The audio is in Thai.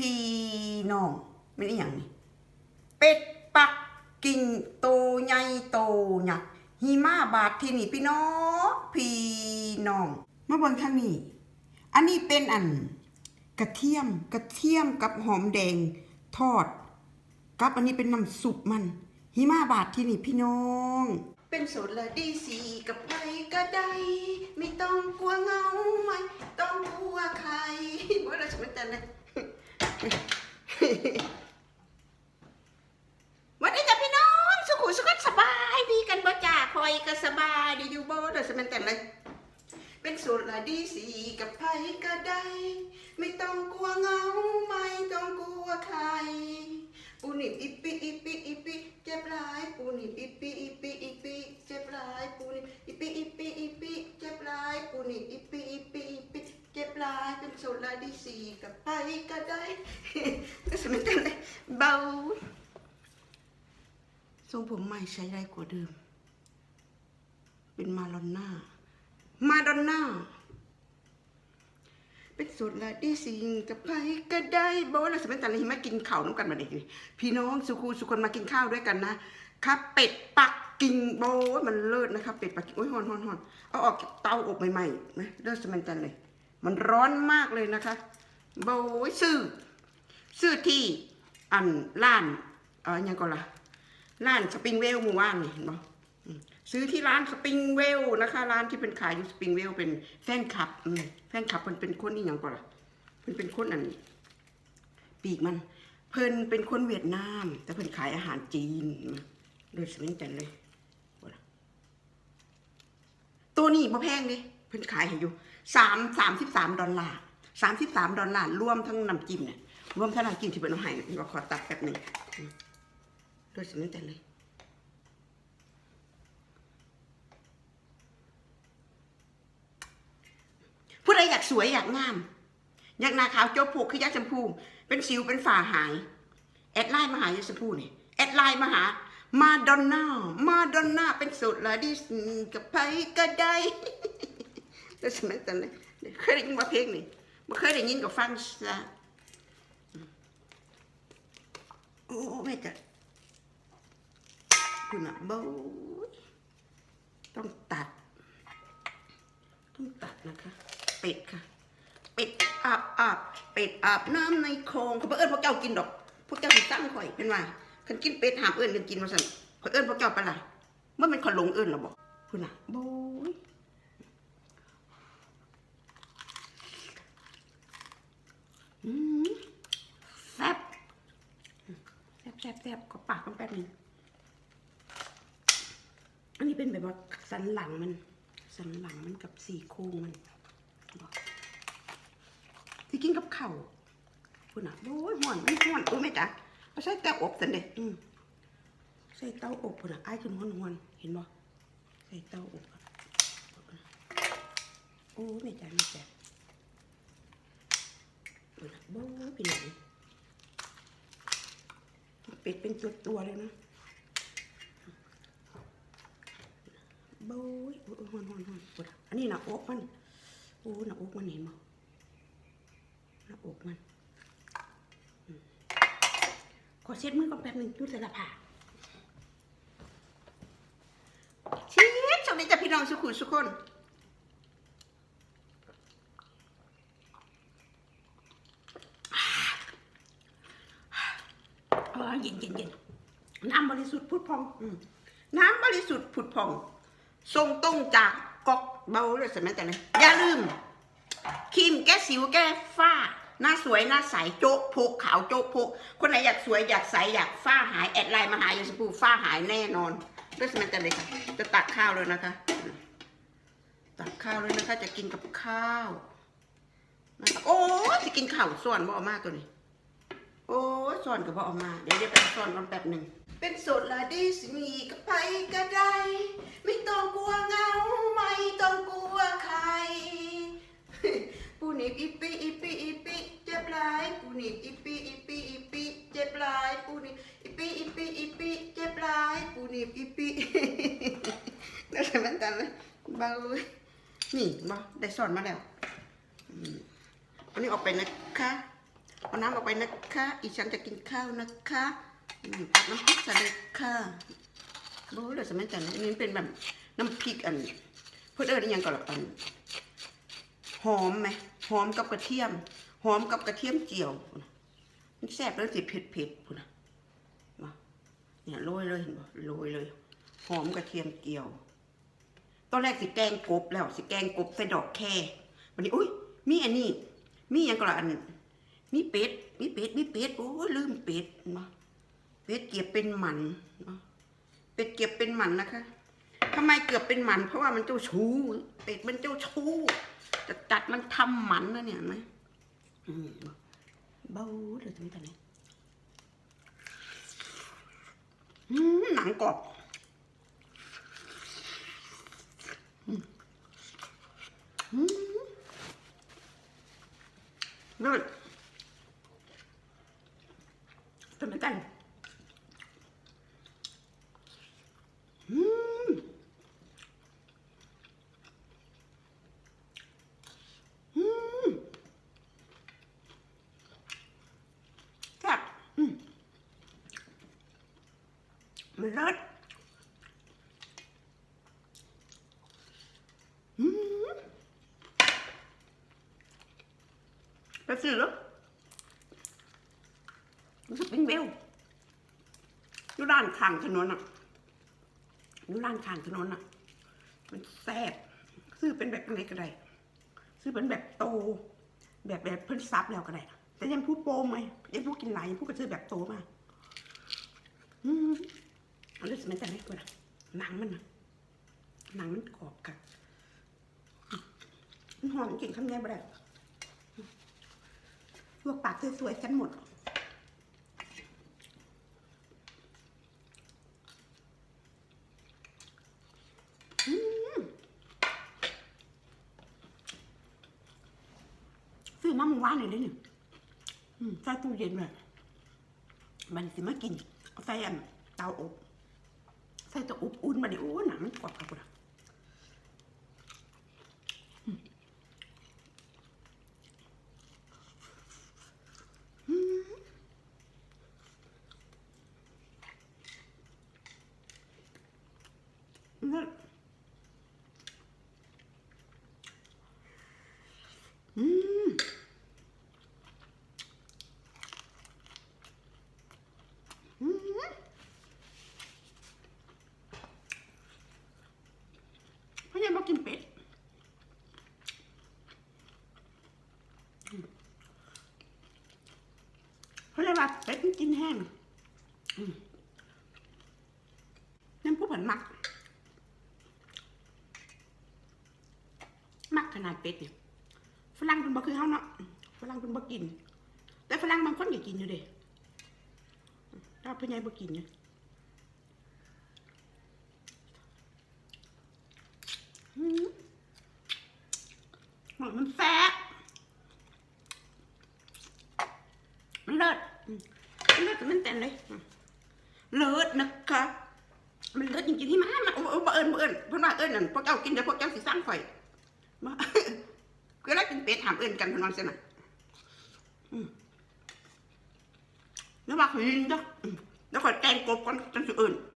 พี่น้องไม่ได้อย่างนี้เป็ดปักกิ่งโตใหญ่โตหยักหิมาบาดที่นี่พี่น้องพี่น้องมาเบิ่งทางนี้ อันนี้เป็นอัน กระเทียมกระเทียมกับหอมแดงทอด กับอันนี้เป็นน้ำซุปมัน หิมาบาทที่นี่พี่น้อง เป็นสูตรละดีสีกับใครก็ได้ ไม่ต้องกลัวเงาไม่ต้องกลัวใครว่าเราจะไม่แต่เลย วันนี้จ้ะพี่น้องสุขุสุขสบายดีกันบ่จ่าคอยก็สบายดีอยู่บ่เราจะไม่แต่เลยเป็นสูตรละดีสีกับไพก็ได้ ไม่ต้องกลัวเงาไม่ต้องกลัวใครปูนิบอิปปิอิปปิปิเจ็บหลายปูนิบอิปปิอิปปิอิปปิเจ็บหลายปูนิบอิปปิอิปปิอิปปิเจ็บหลายปูนิบอิปปิอิปปิอิปปิเจ็บหลายเป็นสูตรละดีสีกับใครก็ได้ ก็สมัยกันเลยเบา ทรงผมใหม่ใช้ได้กว่าเดิม เป็นมาลอนน่า มาดอนน่า เป็นสูตรละดีสิงกับใครก็ได้บอกว่าเราสมัยแต่ละหิมากินข้าวน้ำกันมาเด็กนี่พี่น้องสุคูสุคนมากินข้าวด้วยกันนะครับเป็ดปักกิ่งโบยมันเลิศนะครับเป็ดปักกิ่งโอ้ยฮอนฮอนฮอนเอาออกเตาอบใหม่ๆนะเลิศสมัยแต่เลย มันร้อนมากเลยนะคะโบยซื้อซื้อที่อันล้านเออยังก็ล่ะ ร้านสปริงเวลหมู่บ้านนี่เห็นบ่ซื้อที่ร้านสปริงเวลนะคะ ร้านที่เป็นขายอยู่สปริงเวลเป็นแฟนคลับอืมแฟนคลับมันเป็นคนนี่อย่างก่อนล่ะเพิ่นเป็นคนอันนี้ปีกมัน เพิ่นเป็นคนเวียดนาม แต่เพิ่นขายอาหารจีนโดยสมิงจันเลยบ่ล่ะตัวนี้บ่แพงเดิเพิ่นขายให้อยู่สามสามสิบสามดอลลาร์สามสิบสามดอลลาร์รวมทั้งน้ำจิ้มเนี่ยรวมทั้งน้ำจิ้มที่เป็นเอาให้เนี่ยก็ขอตัดแป๊บหนึ่ง อืมโดยสมิงจันเลย ผู้ใดอยากสวยอยากงาม อยากหน้าขาวโจ๊กผูกคือยาชมพู เป็นสิวเป็นฝ่าหาย แอดไลน์มาหายาชมพูนี่แอดไลน์มาหา มาดอนน่ามาดอนน่าเป็นสูตรละดิสกับไผก็ได้แต่สมัยตอนนั้เคยได้ยินว่าเพลงนี่ไม่เคยได้ยินกับฟังซะโอ้แม่จะ คุณอะโบยต้องตัด ต้องตัดนะคะ เป็ดค่ะ เป็ดอาบอาบเป็ดอาบน้ำในคลองเขาเอิ้นพวกเจ้ากินดอก พวกเจ้าสิสร้งข่อยเป็นว่าคันกินเป็ดหามเอิ้นกันกินมาสั่นข่อยเอิ้นพวกเจ้าปละเมื่อมันขอยหลงเอิ้นเราบอกพูดน่ะโบยแซ่บแซ่บแซ่บแซบขอปากกันแป๊บนึง นี้เป็นแบบว่าสันหลังมัน สันหลังมันกับสี่โครงมันที่กินกับเข้าวพูดนะโอ้ยห่อนไม่ห่อนโอ้ยแม่จ๋าเอาใส่เตาอบสันเด็อืมใส่เตาอบพูดนะไอ้ายขึ้นห่อนห่อนเห็นบ่ใส่เตาอบโอ้ยแม่จ๋าแม่จ๋าพูดนะโอ้ยพี่หนเป็ดเป็นตัวตัวเลยนะ บยโอ้ยหอนหอนหอนปวดอันนี้หน้าอกมันโอ้หน้าอกมันเห็นบ่หน้าอกมันขอเช็ดมือก่อนแป๊บหนึงดูสารผ่าเช็ดสวัสดีจ้ะพี่น้องสุขุมสุขคนเออเย็นเย็นเย็นน้ำบริสุทธิ์พุทธพองน้ำบริสุทธิ์ผุดพอง ส่งตรงจากกอกเบาเลยสมัยแต่ไหนอย่าลืมครีมแก้สิวแก้ฝ้า หน้าสวยหน้าใสโจ๊กโพกขาวโจ๊กโพกคนไหนอยากสวยอยากใสอยากฝ้าหายแอดไลน์มาหายาสปูฝ้าหายแน่นอนด้วยสมัยแต่เลยค่ะ จะตักข้าวเลยนะคะ ตักข้าวเลยนะคะ จะกินกับข้าวโอ้จะกินข้าวส่วนบ่เอามากตัวนี้ โอ้ยสอนกับพ่ออกมา เดี๋ยวเดี๋ยวไปสอนกันแป๊บหนึ่ง เป็นโสดละดิสมีกับไปก็ได้ ไม่ต้องกลัวเงาไม่ต้องกลัวใคร ปูนิบอีปีอีปีอีปีเจ็บหลายปูนิบอีปีอีปีอีปีเจ็บหลายปูนิบอีปีอีปีอีปีเจ็บหลายปูนิบอีปีนั่นแหละมันกันเลยเบาเลยนี่มาได้สอนมาแล้วอันนี้ออกไปนะคะเอาน้ำออกไปนะคะ อีฉันจะกินข้าวนะคะ น้ำพริกส่เลยค่ะรู้เลยสมัยแต่นี้นี่เป็นแบบน้ำพริกอันเพื่อเอิญยังก่อนละอันหอมไหมหอมกับกระเทียมหอมกับกระเทียมเจียวมันแซ่บแล้วสิเผ็ดเผ็ดๆพุ่นนะมาเนี่ยโรยเลยเห็นบ่โรยเลย หอมกระเทียมเจียว ตอนแรกสิแกงกบแล้วสิแกงกบใส่ดอกแควันนี้อุ้ยมีอันนี้ มีอันก็ละอันมีเป็ดมีเป็ดมีเป็ดโอ้ยลืมเป็ดมา เป็ดเกียบเป็นหมันเนาะเป็ดเกียบเป็นหมันนะคะทำไมเกือบเป็นหมัน เพราะว่ามันเจ้าชู้เป็ดมันเจ้าชู้จะจัดมันทำหมันนะเนี่ยเห็นไหมอืมเบาเลยตรงนี้ตอนนี้หนังกรอบ เลิศทำไมกันอืมอืมแซ่บอืมมันเลิศอืม ไปซื้อแล้วรู้สึกเป็นเบลอยู่ด้านข้างถนนอะอยู่ด้านข้างถนนอะ มันแซ่บซื้อเป็นแบบไหนก็ได้ซื้อเป็นแบบโต แบบแบบเพิ่นซับแล้วก็ได้แต่ยังพูดโปมไหมยังพูดกินไหลยังพูดก็ซื้อแบบโตมาอืมเอาเรื่องสมัยแต่ไหนก่อนะหนังมันนะหนังมันกรอบกันมันหอมกลิ่นข้างในบ่ได้ ลวกปากสวยๆกันหมด ซื้อมาเมื่อวานเลยเด้อนี่อืมใส่ตู้เย็นเลยมันสิมากินใส่อันเตาอบ ใส่เตาอบอุ่นมาดิโอ้หนังมันกรอบครับคุณอะเลิศอืมอืมพ่อใหญ่บอกกินเป็ดอืม เพราะเลยว่าเป็ดมันกินแห้งนั่นผู้ผันมัก มักขนาดเป็ดเนี่ยฝรั่งเป็นบ่คือเฮาเนาะฝรั่งเป็นบ่กิน แต่ฝรั่งบางคนก็กินอยู่เด้ถ้าเพิ่นใหญ่บ่กินเนี่ยอืมมันมันแซ่บมัน เลิศอืมมันเลิศมันเต้นเลยเลิศนะคะมันเลิศจริงๆที่มามันโอ้โอ้บ่เอิญบ่เอิญเพิ่นว่าเอิญนั่นพวกเจ้ากินเดี๋ยวพวกเจ้าสิสร้างข่อยมาคือแล้วกินเป็ดถามเอิญกันเพิ่นว่าซั่นน่อืมแล้วว่าข่อยยินเด้ะแล้วข่อยแกงกบก่อนจนสิเอิญ